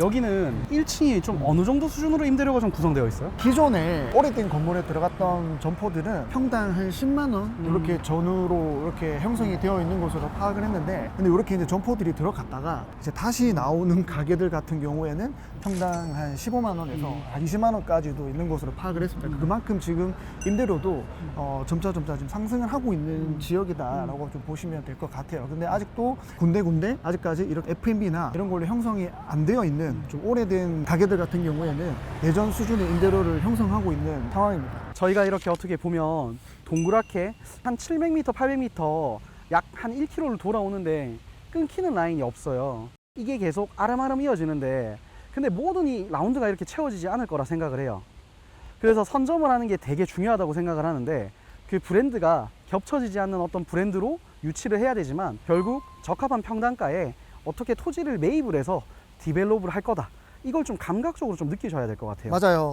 여기는 1층이 좀 어느 정도 수준으로 임대료가 좀 구성되어 있어요? 기존에 오래된 건물에 들어갔던 점포들은 평당 한 10만 원 음. 이렇게 전후로 이렇게 형성이 되어 있는 것으로 파악을 했는데 근데 이렇게 이제 점포들이 들어갔다가 이제 다시 나오는 가게들 같은 경우에는 평당 한 15만 원에서 음. 한 20만 원까지도 있는 것으로 파악을 했습니다. 그만큼 지금 임대료도 어, 점차 점차 지금 상승을 하고 있는 음. 지역이다라고 좀 보시면 될 것 같아요. 근데 아직도 군데군데 아직까지 이렇게 F&B나 이런 걸로 형성이 안 되어 있는 좀 오래된 가게들 같은 경우에는 예전 수준의 임대료를 형성하고 있는 상황입니다. 저희가 이렇게 어떻게 보면 동그랗게 한 700m, 800m 약 한 1km를 돌아오는데 끊기는 라인이 없어요. 이게 계속 아름아름 이어지는데 근데 모든 이 라운드가 이렇게 채워지지 않을 거라 생각을 해요. 그래서 선점을 하는 게 되게 중요하다고 생각을 하는데 그 브랜드가 겹쳐지지 않는 어떤 브랜드로 유치를 해야 되지만 결국 적합한 평단가에 어떻게 토지를 매입을 해서 디벨롭을 할 거다. 이걸 좀 감각적으로 좀 느끼셔야 될 것 같아요. 맞아요.